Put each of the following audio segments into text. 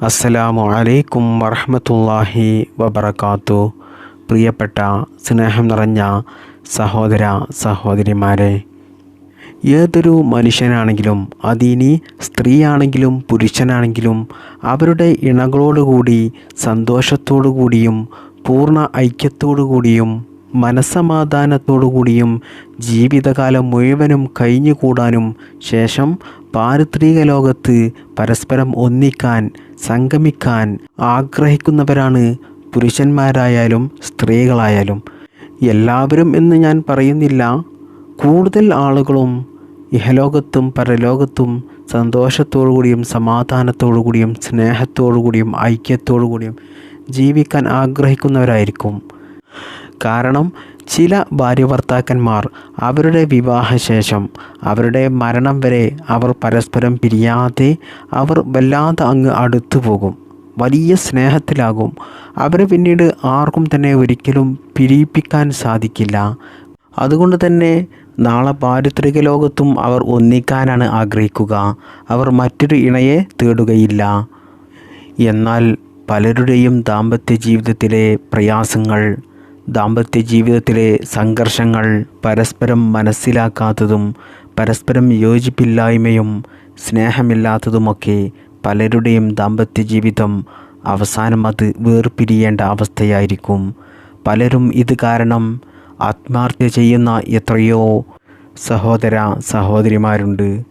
അസ്സലാമു അലൈക്കും വറഹമത്തല്ലാഹി വബർക്കാത്തു പ്രിയപ്പെട്ട സ്നേഹം നിറഞ്ഞ സഹോദര സഹോദരിമാരെ ഏതൊരു മനുഷ്യനാണെങ്കിലും അതിനി സ്ത്രീയാണെങ്കിലും പുരുഷനാണെങ്കിലും അവരുടെ ഇണകളോടുകൂടി സന്തോഷത്തോടു കൂടിയും പൂർണ ഐക്യത്തോടു കൂടിയും മനസ്സമാധാനത്തോടുകൂടിയും ജീവിതകാലം മുഴുവനും കഴിഞ്ഞുകൂടാനും ശേഷം പാരിത്രിക ലോകത്ത് പരസ്പരം ഒന്നിക്കാൻ സംഗമിക്കാൻ ആഗ്രഹിക്കുന്നവരാണ് പുരുഷന്മാരായാലും സ്ത്രീകളായാലും. എല്ലാവരും എന്ന് ഞാൻ പറയുന്നില്ല. കൂടുതൽ ആളുകളും ഇഹലോകത്തും പരലോകത്തും സന്തോഷത്തോടു കൂടിയും സമാധാനത്തോടു കൂടിയും സ്നേഹത്തോടു കൂടിയും ഐക്യത്തോടു കൂടിയും ജീവിക്കാൻ ആഗ്രഹിക്കുന്നവരായിരിക്കും. കാരണം ചില ഭാര്യഭർത്താക്കന്മാർ അവരുടെ വിവാഹശേഷം അവരുടെ മരണം വരെ അവർ പരസ്പരം പിരിയാതെ അവർ വല്ലാതെ അങ്ങ് അടുത്തു പോകും വലിയ സ്നേഹത്തിലാകും. അവരെ പിന്നീട് ആർക്കും തന്നെ ഒരിക്കലും പിരിയിപ്പിക്കാൻ സാധിക്കില്ല. അതുകൊണ്ട് തന്നെ നാളെ പാരിത്രിക ലോകത്തും അവർ ഒന്നിക്കാനാണ് ആഗ്രഹിക്കുക. അവർ മറ്റൊരു ഇണയെ തേടുകയില്ല. എന്നാൽ പലരുടെയും ദാമ്പത്യ ജീവിതത്തിലെ പ്രയാസങ്ങൾ ദാമ്പത്യ ജീവിതത്തിലെ സംഘർഷങ്ങൾ പരസ്പരം മനസ്സിലാക്കാത്തതും പരസ്പരം യോജിപ്പില്ലായ്മയും സ്നേഹമില്ലാത്തതുമൊക്കെ പലരുടെയും ദാമ്പത്യ ജീവിതം അവസാനം അത് വേർപിരിയേണ്ട അവസ്ഥയായിരിക്കും. പലരും ഇത് കാരണം ആത്മാർത്ഥ്യ ചെയ്യുന്ന എത്രയോ സഹോദര സഹോദരിമാരുണ്ട്.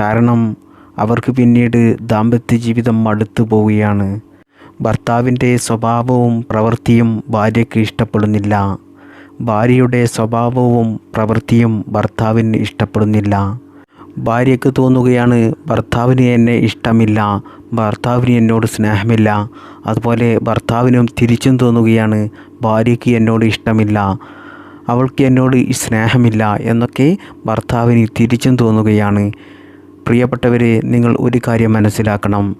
കാരണം അവർക്ക് പിന്നീട് ദാമ്പത്യ ജീവിതം അടുത്തു പോവുകയാണ്. ഭർത്താവിന്റെ സ്വഭാവവും പ്രവൃത്തിയും ഭാര്യയ്ക്ക് ഇഷ്ടപ്പെടുന്നില്ല. ഭാര്യയുടെ സ്വഭാവവും പ്രവൃത്തിയും ഭർത്താവിന് ഇഷ്ടപ്പെടുന്നില്ല. ഭാര്യയ്ക്ക് തോന്നുകയാണ് ഭർത്താവിന് എന്നെ ഇഷ്ടമില്ല ഭർത്താവിന് എന്നോട് സ്നേഹമില്ല. അതുപോലെ ഭർത്താവിനും തിരിച്ചും തോന്നുകയാണ് ഭാര്യയ്ക്ക് എന്നോട് ഇഷ്ടമില്ല അവൾക്ക് എന്നോട് സ്നേഹമില്ല എന്നൊക്കെ ഭർത്താവിന് തിരിച്ചും തോന്നുകയാണ്. പ്രിയപ്പെട്ടവരെ നിങ്ങൾ ഒരു കാര്യം മനസ്സിലാക്കണം.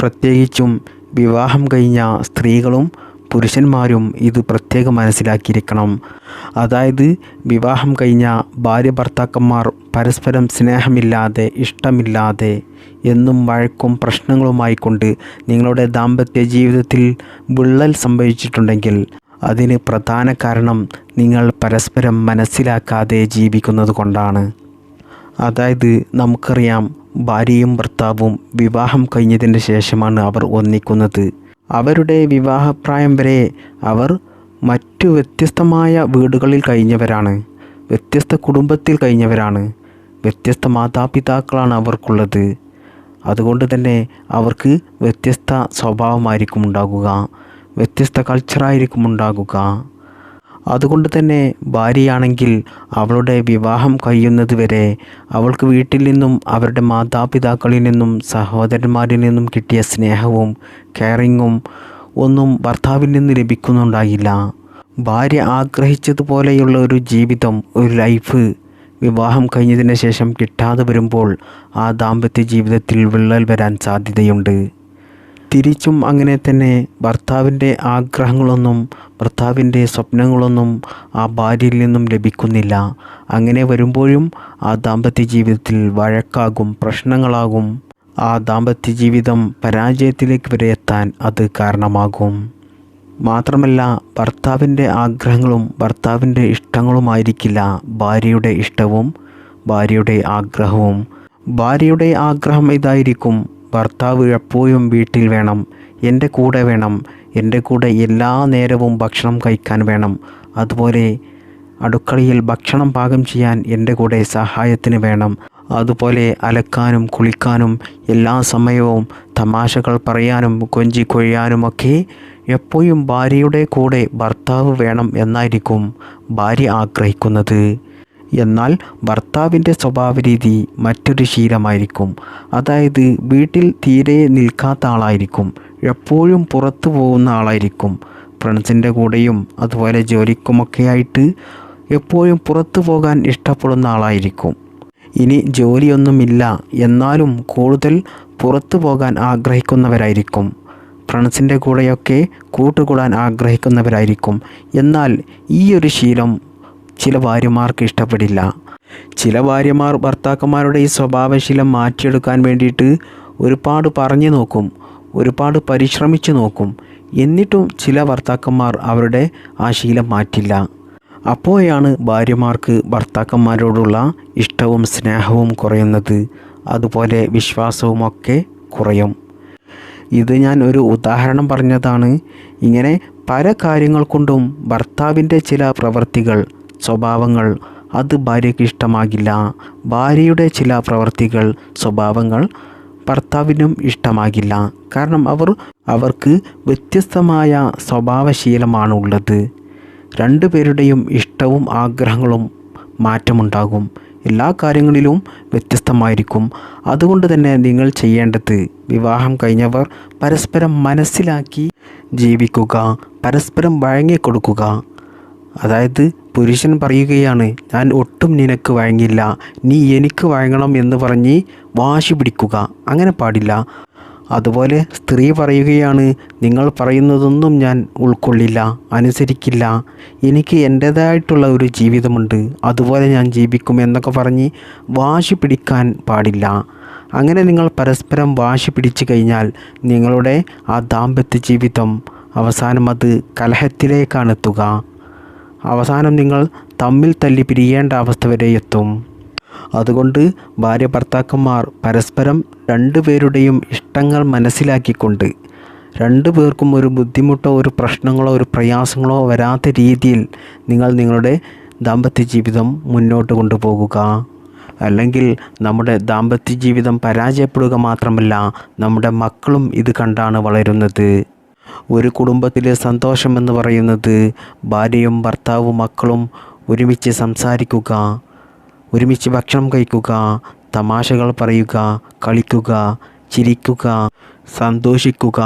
പ്രത്യേകിച്ചും വിവാഹം കഴിഞ്ഞ സ്ത്രീകളും പുരുഷന്മാരും ഇത് പ്രത്യേകം മനസ്സിലാക്കിയിരിക്കണം. അതായത് വിവാഹം കഴിഞ്ഞ ഭാര്യ ഭർത്താക്കന്മാർ പരസ്പരം സ്നേഹമില്ലാതെ ഇഷ്ടമില്ലാതെ എന്നും വഴക്കും പ്രശ്നങ്ങളുമായി കൊണ്ട് നിങ്ങളുടെ ദാമ്പത്യ ജീവിതത്തിൽ വിള്ളൽ സംഭവിച്ചിട്ടുണ്ടെങ്കിൽ അതിന് പ്രധാന കാരണം നിങ്ങൾ പരസ്പരം മനസ്സിലാക്കാതെ ജീവിക്കുന്നത് കൊണ്ടാണ്. അതായത് നമുക്കറിയാം ഭാര്യയും ഭർത്താവും വിവാഹം കഴിഞ്ഞതിന് ശേഷമാണ് അവർ ഒന്നിക്കുന്നത്. അവരുടെ വിവാഹപ്രായം വരെ അവർ മറ്റു വ്യത്യസ്തമായ വീടുകളിൽ കഴിഞ്ഞവരാണ്. വ്യത്യസ്ത കുടുംബത്തിൽ കഴിഞ്ഞവരാണ്. വ്യത്യസ്ത മാതാപിതാക്കളാണ് അവർക്കുള്ളത്. അതുകൊണ്ട് തന്നെ അവർക്ക് വ്യത്യസ്ത സ്വഭാവമായിരിക്കും ഉണ്ടാകുക. വ്യത്യസ്ത കൾച്ചറായിരിക്കും ഉണ്ടാകുക. അതുകൊണ്ട് തന്നെ ഭാര്യയാണെങ്കിൽ അവളുടെ വിവാഹം കഴിയുന്നത് വരെ അവൾക്ക് വീട്ടിൽ നിന്നും അവരുടെ മാതാപിതാക്കളിൽ നിന്നും സഹോദരന്മാരിൽ നിന്നും കിട്ടിയ സ്നേഹവും കെയറിങ്ങും ഒന്നും ഭർത്താവിൽ നിന്ന് ലഭിക്കുന്നുണ്ടായില്ല. ഭാര്യ ആഗ്രഹിച്ചതുപോലെയുള്ള ഒരു ജീവിതം ഒരു ലൈഫ് വിവാഹം കഴിഞ്ഞതിന് ശേഷം കിട്ടാതെ വരുമ്പോൾ ആ ദാമ്പത്യ ജീവിതത്തിൽ വിള്ളൽ വരാൻ സാധ്യതയുണ്ട്. തിരിച്ചും അങ്ങനെ തന്നെ ഭർത്താവിന്റെ ആഗ്രഹങ്ങളൊന്നും ഭർത്താവിന്റെ സ്വപ്നങ്ങളൊന്നും ആ ഭാര്യയിൽ നിന്നും ലഭിക്കുന്നില്ല. അങ്ങനെ വരുമ്പോഴും ആ ദാമ്പത്യ ജീവിതത്തിൽ വഴക്കാകും പ്രശ്നങ്ങളാകും. ആ ദാമ്പത്യ ജീവിതം പരാജയത്തിലേക്ക് വരെ എത്താൻ അത് കാരണമാകും. മാത്രമല്ല ഭർത്താവിന്റെ ആഗ്രഹങ്ങളും ഭർത്താവിന്റെ ഇഷ്ടങ്ങളുമായിരിക്കില്ല ഭാര്യയുടെ ഇഷ്ടവും ഭാര്യയുടെ ആഗ്രഹവും. ഭാര്യയുടെ ആഗ്രഹം ഇതായിരിക്കും ഭർത്താവ് എപ്പോഴും വീട്ടിൽ വേണം എന്റെ കൂടെ വേണം എന്റെ കൂടെ എല്ലാ നേരവും ഭക്ഷണം കഴിക്കാൻ വേണം. അതുപോലെ അടുക്കളയിൽ ഭക്ഷണം പാകം ചെയ്യാൻ എന്റെ കൂടെ സഹായത്തിന് വേണം. അതുപോലെ അലക്കാനും കുളിക്കാനും എല്ലാ സമയവും തമാശകൾ പറയാനും കൊഞ്ചി കൊഴിയാനുമൊക്കെ എപ്പോഴും ഭാര്യയുടെ കൂടെ ഭർത്താവ് വേണം എന്നായിരിക്കും ഭാര്യ ആഗ്രഹിക്കുന്നത്. എന്നാൽ ഭർത്താവിന്റെ സ്വഭാവരീതി മറ്റൊരു ശീലമായിരിക്കും. അതായത് വീട്ടിൽ തീരെ നിൽക്കാത്ത ആളായിരിക്കും. എപ്പോഴും പുറത്തു പോകുന്ന ആളായിരിക്കും. ഫ്രണ്ട്സിന്റെ കൂടെയും അതുപോലെ ജോലിക്കുമൊക്കെ ആയിട്ട് എപ്പോഴും പുറത്തു പോകാൻ ഇഷ്ടപ്പെടുന്ന ആളായിരിക്കും. ഇനി ജോലിയൊന്നുമില്ല. എന്നാലും കൂടുതൽ പുറത്തു പോകാൻ ആഗ്രഹിക്കുന്നവരായിരിക്കും. ഫ്രണ്ട്സിന്റെ കൂടെയൊക്കെ കൂട്ടുകൂടാൻ ആഗ്രഹിക്കുന്നവരായിരിക്കും. എന്നാൽ ഈ ഒരു ശീലം ചില ഭാര്യമാർക്ക് ഇഷ്ടപ്പെടില്ല. ചില ഭാര്യമാർ ഭർത്താക്കന്മാരുടെ ഈ സ്വഭാവശീലം മാറ്റിയെടുക്കാൻ വേണ്ടിയിട്ട് ഒരുപാട് പറഞ്ഞു നോക്കും ഒരുപാട് പരിശ്രമിച്ചു നോക്കും. എന്നിട്ടും ചില ഭർത്താക്കന്മാർ അവരുടെ ആ ശീലം മാറ്റില്ല. അപ്പോഴാണ് ഭാര്യമാർക്ക് ഭർത്താക്കന്മാരോടുള്ള ഇഷ്ടവും സ്നേഹവും കുറയുന്നത്. അതുപോലെ വിശ്വാസവുമൊക്കെ കുറയും. ഇത് ഞാൻ ഒരു ഉദാഹരണം പറഞ്ഞതാണ്. ഇങ്ങനെ പല കാര്യങ്ങൾ കൊണ്ടും ഭർത്താവിന്റെ ചില പ്രവൃത്തികൾ സ്വഭാവങ്ങൾ. അത് ഭാര്യയ്ക്ക് ഇഷ്ടമാകില്ല. ഭാര്യയുടെ ചില പ്രവർത്തികൾ സ്വഭാവങ്ങൾ ഭർത്താവിനും ഇഷ്ടമാകില്ല. കാരണം അവർ അവർക്ക് വ്യത്യസ്തമായ സ്വഭാവശീലമാണ് ഉള്ളത് രണ്ടുപേരുടെയും ഇഷ്ടവും ആഗ്രഹങ്ങളും മാറ്റമുണ്ടാകും. എല്ലാ കാര്യങ്ങളിലും വ്യത്യസ്തമായിരിക്കും. അതുകൊണ്ട് തന്നെ നിങ്ങൾ ചെയ്യേണ്ടത് വിവാഹം കഴിഞ്ഞവർ പരസ്പരം മനസ്സിലാക്കി ജീവിക്കുക പരസ്പരം വഴങ്ങിക്കൊടുക്കുക. അതായത് പുരുഷൻ പറയുകയാണ് ഞാൻ ഒട്ടും നിനക്ക് വഴങ്ങില്ല. നീ എനിക്ക് വഴങ്ങണം എന്ന് പറഞ്ഞ് വാശി പിടിക്കുക. അങ്ങനെ പാടില്ല അതുപോലെ സ്ത്രീ പറയുകയാണ് നിങ്ങൾ പറയുന്നതൊന്നും ഞാൻ ഉൾക്കൊള്ളില്ല അനുസരിക്കില്ല. എനിക്ക് എന്റേതായിട്ടുള്ള ഒരു ജീവിതമുണ്ട്. അതുപോലെ ഞാൻ ജീവിക്കും എന്നൊക്കെ പറഞ്ഞ് വാശി പിടിക്കാൻ പാടില്ല. അങ്ങനെ നിങ്ങൾ പരസ്പരം വാശി പിടിച്ചു കഴിഞ്ഞാൽ നിങ്ങളുടെ ആ ദാമ്പത്യ ജീവിതം അവസാനം അത് കലഹത്തിലേക്കാണ് എത്തുക. അവസാനം നിങ്ങൾ തമ്മിൽ തല്ലി പിരിയേണ്ട അവസ്ഥ വരെ എത്തും. അതുകൊണ്ട് ഭാര്യ ഭർത്താക്കന്മാർ പരസ്പരം രണ്ടുപേരുടെയും ഇഷ്ടങ്ങൾ മനസ്സിലാക്കിക്കൊണ്ട് രണ്ടു പേർക്കും ഒരു ബുദ്ധിമുട്ടോ ഒരു പ്രശ്നങ്ങളോ ഒരു പ്രയാസങ്ങളോ വരാത്ത രീതിയിൽ നിങ്ങൾ നിങ്ങളുടെ ദാമ്പത്യ ജീവിതം മുന്നോട്ട് കൊണ്ടുപോകുക. അല്ലെങ്കിൽ നമ്മുടെ ദാമ്പത്യ ജീവിതം പരാജയപ്പെടുക മാത്രമല്ല നമ്മുടെ മക്കളും ഇത് കണ്ടാണ് വളരുന്നത്. ഒരു കുടുംബത്തിലെ സന്തോഷമെന്ന് പറയുന്നത് ഭാര്യയും ഭർത്താവും മക്കളും ഒരുമിച്ച് സംസാരിക്കുക ഒരുമിച്ച് ഭക്ഷണം കഴിക്കുക തമാശകൾ പറയുക കളിക്കുക ചിരിക്കുക സന്തോഷിക്കുക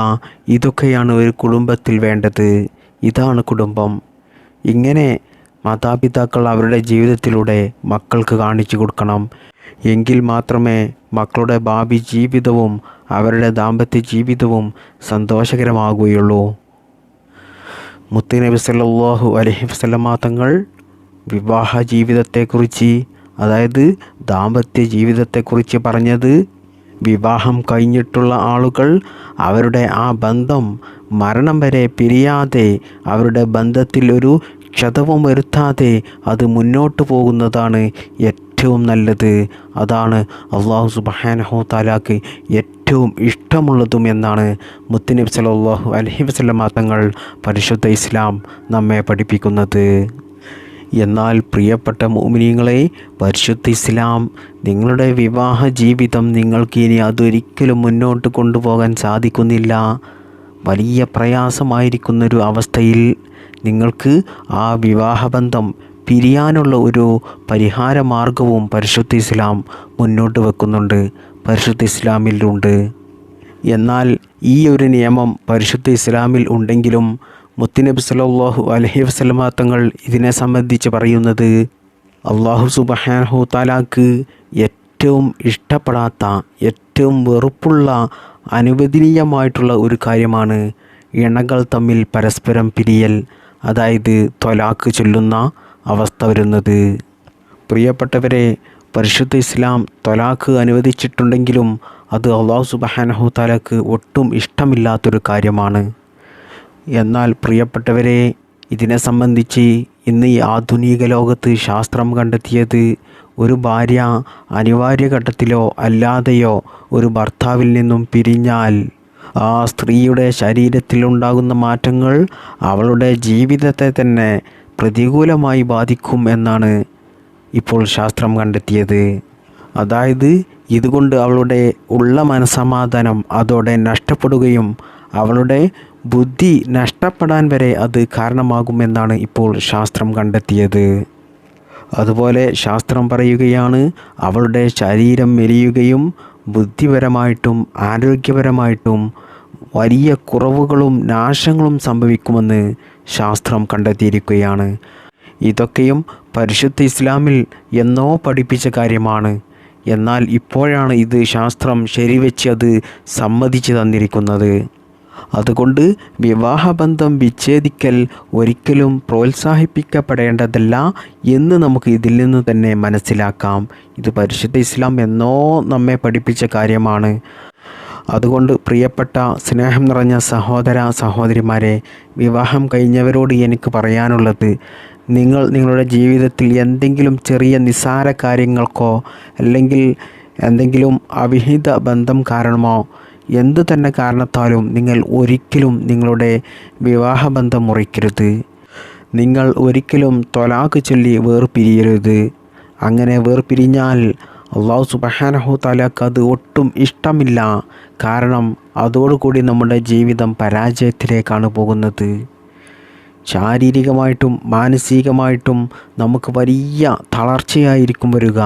ഇതൊക്കെയാണ് ഒരു കുടുംബത്തിൽ വേണ്ടത്. ഇതാണ് കുടുംബം. ഇങ്ങനെ മാതാപിതാക്കൾ അവരുടെ ജീവിതത്തിലൂടെ മക്കൾക്ക് കാണിച്ചു കൊടുക്കണം. എങ്കിൽ മാത്രമേ മക്കളുടെ ഭാവി ജീവിതവും അവരുടെ ദാമ്പത്യ ജീവിതവും സന്തോഷകരമാകുകയുള്ളൂ. മുത്തുനബി സല്ലല്ലാഹു അലൈഹി വസല്ലമ തങ്ങൾ വിവാഹ ജീവിതത്തെക്കുറിച്ച് അതായത് ദാമ്പത്യ ജീവിതത്തെക്കുറിച്ച് പറഞ്ഞത് വിവാഹം കഴിഞ്ഞിട്ടുള്ള ആളുകൾ അവരുടെ ആ ബന്ധം മരണം വരെ പിരിയാതെ അവരുടെ ബന്ധത്തിൽ ഒരു ക്ഷതവും വരുത്താതെ അത് മുന്നോട്ട് പോകുന്നതാണ് ഏറ്റവും നല്ലത് അതാണ് അള്ളാഹു സുബാനഹു താലാക്ക് ഏറ്റവും ഇഷ്ടമുള്ളതും എന്നാണ് മുത്തനബ് സലാഹു അലഹി വസല്ലമ തങ്ങൾ പരിശുദ്ധ ഇസ്ലാം നമ്മെ പഠിപ്പിക്കുന്നത്. എന്നാൽ പ്രിയപ്പെട്ട മോമിനിയങ്ങളെ പരിശുദ്ധ ഇസ്ലാം നിങ്ങളുടെ വിവാഹ ജീവിതം നിങ്ങൾക്ക് ഇനി അതൊരിക്കലും മുന്നോട്ട് കൊണ്ടുപോകാൻ സാധിക്കുന്നില്ല. വലിയ പ്രയാസമായിരിക്കുന്നൊരു അവസ്ഥയിൽ നിങ്ങൾക്ക് ആ വിവാഹബന്ധം പിരിയാനുള്ള ഒരു പരിഹാര മാർഗവും പരിശുദ്ധ ഇസ്ലാം മുന്നോട്ട് വെക്കുന്നുണ്ട്. പരിശുദ്ധ ഇസ്ലാമിലുണ്ട് എന്നാൽ ഈ ഒരു നിയമം പരിശുദ്ധ ഇസ്ലാമിൽ ഉണ്ടെങ്കിലും മുത്തുനബി സലാഹു അലഹി വസല്ലമ തങ്ങൾ ഇതിനെ സംബന്ധിച്ച് പറയുന്നത് അള്ളാഹു സുബഹാനഹു താലാക്ക് ഏറ്റവും ഇഷ്ടപ്പെടാത്ത ഏറ്റവും വെറുപ്പുള്ള അനുവദനീയമായിട്ടുള്ള ഒരു കാര്യമാണ് ഇണകൾ തമ്മിൽ പരസ്പരം പിരിയൽ. അതായത് ത്വലാക്ക് ചൊല്ലുന്ന അവസ്ഥ വരുന്നത്. പ്രിയപ്പെട്ടവരെ പരിശുദ്ധ ഇസ്ലാം തൊലാഖ് അനുവദിച്ചിട്ടുണ്ടെങ്കിലും അത് അള്ളാഹു സുബ്ഹാനഹു താലാക്ക് ഒട്ടും ഇഷ്ടമില്ലാത്തൊരു കാര്യമാണ്. എന്നാൽ പ്രിയപ്പെട്ടവരെ ഇതിനെ സംബന്ധിച്ച് ഇന്ന് ഈ ആധുനിക ലോകത്ത് ശാസ്ത്രം കണ്ടെത്തിയത് ഒരു ഭാര്യ അനിവാര്യഘട്ടത്തിലോ അല്ലാതെയോ ഒരു ഭർത്താവിൽ നിന്നും പിരിഞ്ഞാൽ ആ സ്ത്രീയുടെ ശരീരത്തിലുണ്ടാകുന്ന മാറ്റങ്ങൾ അവളുടെ ജീവിതത്തെ തന്നെ പ്രതികൂലമായി ബാധിക്കും എന്നാണ് ഇപ്പോൾ ശാസ്ത്രം കണ്ടെത്തിയത്. അതായത് ഇതുകൊണ്ട് അവളുടെ ഉള്ള മനസമാധാനം അതോടെ നഷ്ടപ്പെടുകയും അവളുടെ ബുദ്ധി നഷ്ടപ്പെടാൻ വരെ അത് കാരണമാകുമെന്നാണ് ഇപ്പോൾ ശാസ്ത്രം കണ്ടെത്തിയത്. അതുപോലെ ശാസ്ത്രം പറയുകയാണ് അവളുടെ ശരീരം മെലിയുകയും ബുദ്ധിപരമായിട്ടും ആരോഗ്യപരമായിട്ടും വലിയ കുറവുകളും നാശങ്ങളും സംഭവിക്കുമെന്ന് ശാസ്ത്രം കണ്ടെത്തിയിരിക്കുകയാണ്. ഇതൊക്കെയും പരിശുദ്ധ ഇസ്ലാമിൽ എന്നോ പഠിപ്പിച്ച കാര്യമാണ്. എന്നാൽ ഇപ്പോഴാണ് ഇത് ശാസ്ത്രം ശരിവെച്ച് അത് സമ്മതിച്ചു തന്നിരിക്കുന്നത്. അതുകൊണ്ട് വിവാഹബന്ധം വിച്ഛേദിക്കൽ ഒരിക്കലും പ്രോത്സാഹിപ്പിക്കപ്പെടേണ്ടതല്ല എന്ന് നമുക്ക് ഇതിൽ നിന്ന് തന്നെ മനസ്സിലാക്കാം. ഇത് പരിശുദ്ധ ഇസ്ലാം എന്നോ നമ്മെ പഠിപ്പിച്ച കാര്യമാണ്. അതുകൊണ്ട് പ്രിയപ്പെട്ട സ്നേഹം നിറഞ്ഞ സഹോദര സഹോദരിമാരെ വിവാഹം കഴിഞ്ഞവരോട് എനിക്ക് പറയാനുള്ളത് നിങ്ങൾ നിങ്ങളുടെ ജീവിതത്തിൽ എന്തെങ്കിലും ചെറിയ നിസ്സാര കാര്യങ്ങൾക്കോ അല്ലെങ്കിൽ എന്തെങ്കിലും അവിഹിത ബന്ധം കാരണമോ എന്തു തന്നെ കാരണത്താലും നിങ്ങൾ ഒരിക്കലും നിങ്ങളുടെ വിവാഹബന്ധം മുറിക്കരുത്. നിങ്ങൾ ഒരിക്കലും തൊലാക്ക് ചൊല്ലി വേർപിരിയരുത്. അങ്ങനെ വേർപിരിഞ്ഞാൽ അള്ളാഹു സുബഹാനഹു താലാക്ക് അത് ഒട്ടും ഇഷ്ടമില്ല. കാരണം അതോടുകൂടി നമ്മുടെ ജീവിതം പരാജയത്തിലേക്കാണ് പോകുന്നത്. ശാരീരികമായിട്ടും മാനസികമായിട്ടും നമുക്ക് വലിയ തളർച്ചയായിരിക്കും വരിക.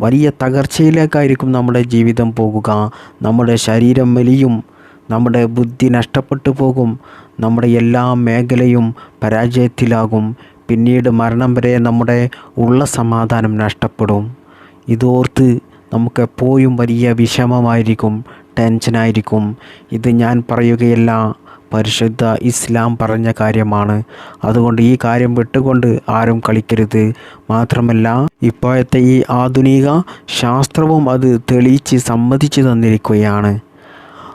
വലിയ തകർച്ചയിലേക്കായിരിക്കും നമ്മുടെ ജീവിതം പോകുക. നമ്മുടെ ശരീരം വലിയും നമ്മുടെ ബുദ്ധി നഷ്ടപ്പെട്ടു പോകും. നമ്മുടെ എല്ലാ മേഖലയും പരാജയത്തിലാകും. പിന്നീട് മരണം വരെ നമ്മുടെ ഉള്ള സമാധാനം നഷ്ടപ്പെടും. ഇതോർത്ത് നമുക്കെപ്പോഴും വലിയ വിഷമമായിരിക്കും ടെൻഷനായിരിക്കും. ഇത് ഞാൻ പറയുകയല്ല പരിശുദ്ധ ഇസ്ലാം പറഞ്ഞ കാര്യമാണ്. അതുകൊണ്ട് ഈ കാര്യം വിട്ടുകൊണ്ട് ആരും കളിക്കരുത്. മാത്രമല്ല ഇപ്പോഴത്തെ ഈ ആധുനിക ശാസ്ത്രവും അത് തെളിയിച്ച് സമ്മതിച്ചു തന്നിരിക്കുകയാണ്.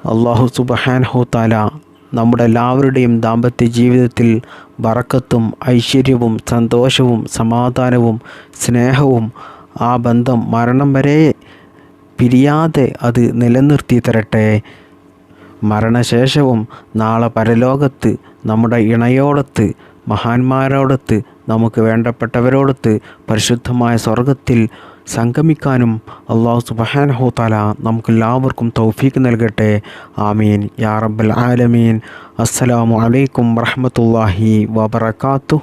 അള്ളാഹു സുബഹാൻ ഹോത്താല നമ്മുടെ എല്ലാവരുടെയും ദാമ്പത്യ ജീവിതത്തിൽ വറക്കത്തും ഐശ്വര്യവും സന്തോഷവും സമാധാനവും സ്നേഹവും ആ ബന്ധം മരണം വരെ പിരിയാതെ അത് നിലനിർത്തി തരട്ടെ. മരണശേഷവും നാളെ പരലോകത്ത് നമ്മുടെ ഇണയോടത്ത് മഹാന്മാരോടത്ത് നമുക്ക് വേണ്ടപ്പെട്ടവരോടത്ത് പരിശുദ്ധമായ സ്വർഗത്തിൽ സംഗമിക്കാനും അള്ളാഹു സുബഹാനഹു താല നമുക്കെല്ലാവർക്കും തൗഫീക്ക് നൽകട്ടെ. ആമീൻ. യാ റബ്ബൽ ആലമീൻ. അസ്സലാമു അലൈക്കും വറഹമത്തല്ലാഹി വബർക്കാത്തു